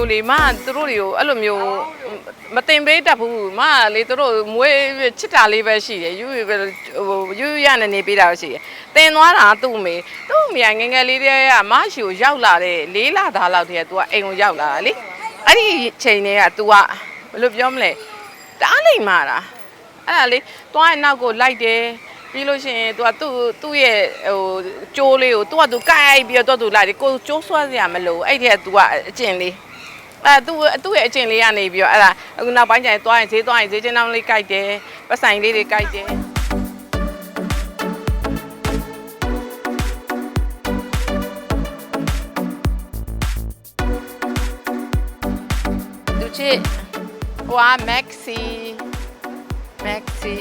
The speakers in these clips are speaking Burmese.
မျိုးလေးမသူတို့တွေကိုအဲ့လိုမျိုးမတင်ပေးတတ်ဘူးမလေသူတို့မွေးချစ်တာလေးပဲရှိတယ်ယူယူပဲဟိုယူယူရနေနေပေးတာပဲရှိတယ်တင်သွားတာသူ့အမေသူ့အမေကငယ်ငယ်လေးတည်းကမရှိကိုရောက်လာတဲ့လေးလာသားလောက်တည်းက तू ကအိမ်ကိုရောက်လာတာလေအဲ့ဒီချိန်တွေက तू ကဘယ်လိုပြောမလဲတအားလိမ်မာတာအဲ့ဒါလေသွားရင်နောက်ကိုလိုက်တယ်ပြီးလို့ရှိရင် तू ကသူ့သူ့ရဲ့ဟိုကြိုးလေးကို तू က तू ကိုက်ရိုက်ပြီးတော့ तू လိုက်တယ်ကိုကြိုးဆွဲစရာမလိုဘူးအဲ့ဒီက तू ကအကျင့်လေး အဲသူသူ့ရဲ့အကျင့်လေးကနေပြီးတော့အဲ့ဒါအခုနောက်ပိုင်းကျရင်သွားရင်ဈေးသွားရင်ဈေးချင်းတောင်းလေးကြိုက်တယ်ပတ်ဆိုင်လေးတွေကြိုက်တယ်သူချစ်ဟိုက Maxi Maxi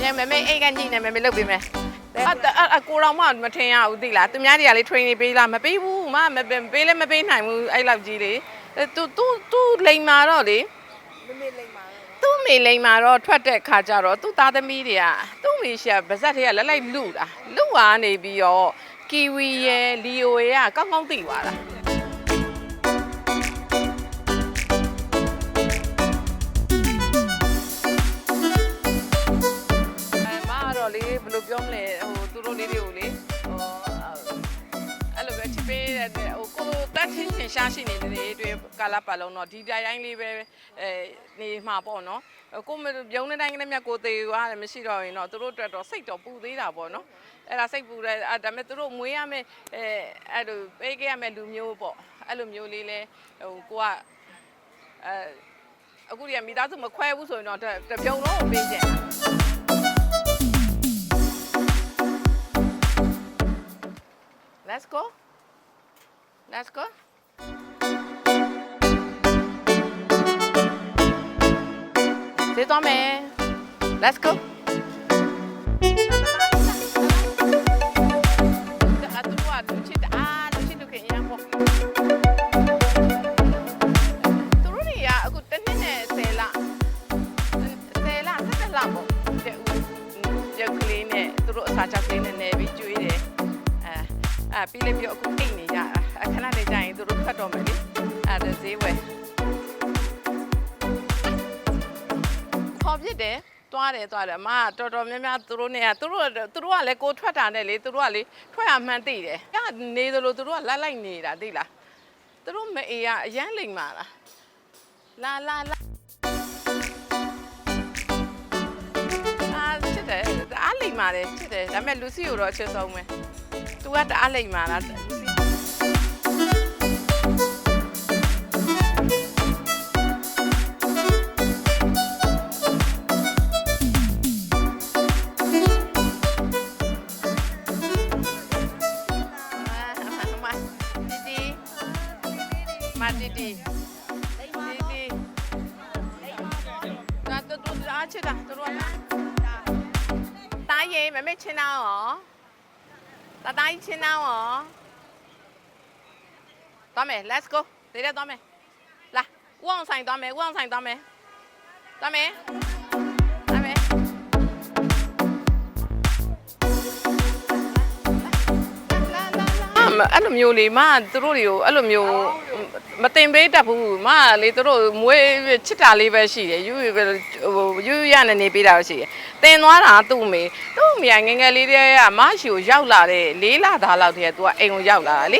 ညမမေအိတ်ကညိနေမမေလုပ်ပေးမယ် အဲ့အဲ့အကိုတော်မှမထင်ရဘူးသိလားသူများတွေကလေ training ပေးလားမပေးဘူးမမပေးလည်းမပေးနိုင်ဘူးအဲ့လောက်ကြီးလေသူသူသူလိန်မာတော့လေမမေလိန်မာသူ့မေလိန်မာတော့ထွက်တဲ့ခါကျတော့သူ့သားသမီးတွေကသူ့မေရှာဗဇက်တွေကလက်လိုက်လူတာလူဝါနေပြီးတော့ကီဝီရဲ့လီယိုရဲ့ကကောင်းကောင်းသိသွားတာ တော့လေဘယ်လိုပြောမလဲဟိုသူတို့လေးတွေကိုလေဟိုအဲ့လိုပဲချစ်ပေးတဲ့ဟိုကိုတက်ချင်းချင်းရှားရှိနေတဲ့တွေကာလာပါလုံးတော့ဒီတိုင်းလေးပဲအဲနေမှာပေါ့နော်ကိုမပြုံးတဲ့တိုင်းကလေးမြတ်ကိုသေးသွားတယ်မရှိတော့ရင်တော့သူတို့အတွက်တော့စိတ်တော့ပူသေးတာပေါ့နော်အဲ့ဒါစိတ်ပူတယ်အဲ့ဒါပေမဲ့သူတို့မွေးရမယ်အဲအဲ့လိုပေးခဲ့ရမယ်လူမျိုးပေါ့အဲ့လိုမျိုးလေးလဲဟိုကိုကအဲအခုဒီကမိသားစုမခွဲဘူးဆိုရင်တော့တပြုံလုံးကိုပေးကြတ Let's go. Let's go. C'est toi, mais. Let's go. အတူတူလူချစ်တာလူချစ်လူခင်ရမ်းပေါ့သူတို့တွေကအခုတစ်နှစ်နဲ့10လ10လ17လပေါ့တဲ့ဦးရုပ်ကလေးနဲ့သူတို့အစာချောက်က ပြီးလိုက်ပြီးတော့အခုအိတ်နေကြတာအခဏလေးကြာရင်သူတို့ထွက်တော့မယ်လေအဲ့ဒါဈေးဝယ်ခေါ်ပြစ်တယ်တွားတယ်တွားတယ်အမကတော်တော်များများသူတို့နဲ့ကသူတို့သူတို့ကလည်းကိုထွက်တာနဲ့လေသူတို့ကလေထွက်ရမှန်းသိတယ်ကနေသလိုသူတို့ကလိုက်လိုက်နေတာသိလားသူတို့မအေးကအရန်လိမ်မာလားလာလာလာအားဖြစ်တယ်အားလိမ်မာတယ်ဖြစ်တယ်ဒါပေမဲ့လူစီကိုတော့အချစ်ဆုံးပဲ तू ကတအားလိမ်မာလားလူစီမတီတီမတီတီတီတီဒါတူတူအားချစ်တာသူတို့ကတားရင်မမေ့ချင်းတော့ရော တာတားကြီးချင်းတော့ရောသွားမယ် let's go ဒီရက်သွားမယ်လာဦးအောင်ဆိုင်သွားမယ်ဦးအောင်ဆိုင်သွားမယ်သွားမယ်သွားမယ်အမအဲ့လိုမျိုးလေးမသူတို့တွေကိုအဲ့လိုမျိုး မတင်ပေးတတ်ဘူးမလေသူတို့မွေးချစ်တာလေးပဲရှိတယ်ယူယူပဲဟိုယူယူရနေနေပေးတာပဲရှိတယ်တင်သွားတာသူ့အမေသူ့အမေကငယ်ငယ်လေးတည်းကမရှိကိုရောက်လာတဲ့လေးလာသားလောက်တည်းက तू ကအိမ်ကိုရောက်လာတာလေ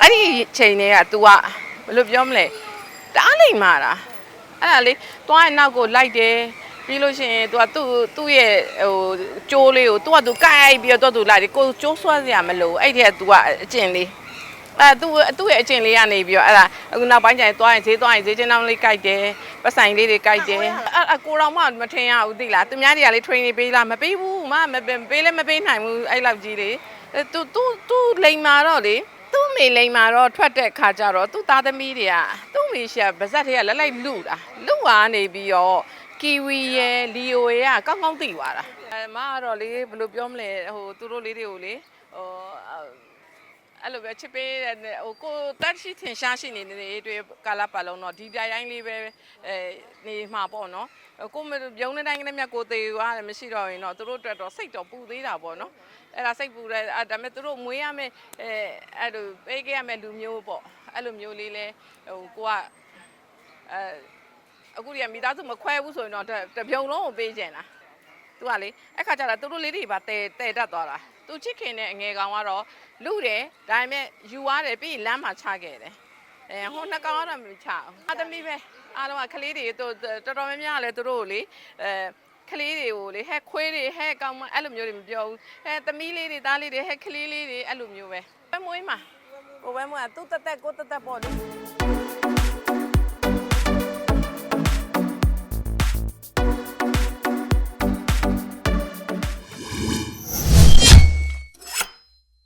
အဲ့ဒီချိန်တွေက तू ကဘယ်လိုပြောမလဲတအားလိမ်မာတာအဲ့ဒါလေသွားရင်နောက်ကိုလိုက်တယ်ပြီးလို့ရှိရင် तू ကသူ့သူ့ရဲ့ဟိုကြိုးလေးကို तू က तू ကိုက်ရိုက်ပြီးတော့ तू လိုက်တယ်ကိုကြိုးဆွဲစရာမလိုဘူးအဲ့ဒီက तू ကအကျင့်လေး အဲသူသူ့ရဲ့အကျင့်လေးကနေပြီးတော့အဲ့ဒါအခုနောက်ပိုင်းကျရင်သွားရင်ဈေးသွားရင်ဈေးချင်းတောင်းလေးကြိုက်တယ်ပတ်ဆိုင်လေးတွေကြိုက်တယ်အဲ့အကိုတော်မှမထင်ရဘူးသိလားသူများတွေကလေ training ပေးလားမပေးဘူးမမပေးလည်းမပေးနိုင်ဘူးအဲ့လောက်ကြီးလေသူသူသူလိန်မာတော့လေသူ့မေလိန်မာတော့ထွက်တဲ့ခါကျတော့သူ့သားသမီးတွေကသူ့မေရှာဗဇက်တွေကလက်လိုက်လူတာလူဝါနေပြီးတော့ကီဝီရဲ့လီယိုရဲ့ကကောင်းကောင်းသိသွားတာအဲမကတော့လေဘယ်လိုပြောမလဲဟိုသူတို့လေးတွေကိုလေဟို အဲ့လိုပဲချစ်ပေးတဲ့ဟိုကိုတက်ရှိထင်ရှားရှိနေတဲ့တွေကာလာပါလုံးတော့ဒီတိုင်းလေးပဲအဲနေမှာပေါ့နော်ကိုမပြုံးတဲ့တိုင်းကလေးမြတ်ကိုသေးသွားတယ်မရှိတော့ရင်တော့သူတို့အတွက်တော့စိတ်တော့ပူသေးတာပေါ့နော်အဲ့ဒါစိတ်ပူတယ်အဲ့ဒါပေမဲ့သူတို့မွေးရမယ်အဲအဲ့လိုပေးခဲ့ရမယ်လူမျိုးပေါ့အဲ့လိုမျိုးလေးလဲဟိုကိုကအဲအခုဒီကမိသားစုမခွဲဘူးဆိုရင်တော့တစ်တစ်ပြုံလုံးကိုပေးကြင်လားသူကလေအဲ့ခါကျတော့သူတို့လေးတွေပါတဲတဲတတ်သွားတာ သူချစ်ခင်တဲ့အငယ်ကောင်ကတော့လူတယ်ဒါပေမဲ့ယူရတယ်ပြီးရင်လမ်းမှာချခဲ့တယ်အဲဟိုနှစ်ကောင်ကတော့မချအောင်အသမီးပဲအားလုံးကကလေးတွေတို့တော်တော်များများလည်းသူတို့ကိုလေအဲကလေးတွေကိုလေဟဲ့ခွေးတွေဟဲ့ကောင်မအဲ့လိုမျိုးတွေမပြောဘူးဟဲ့သမီးလေးတွေသားလေးတွေဟဲ့ကလေးလေးတွေအဲ့လိုမျိုးပဲပဲမွေးမှာကိုပဲမွေးကသူ့တက်တက်ကိုတက်တက်ပေါ့လေ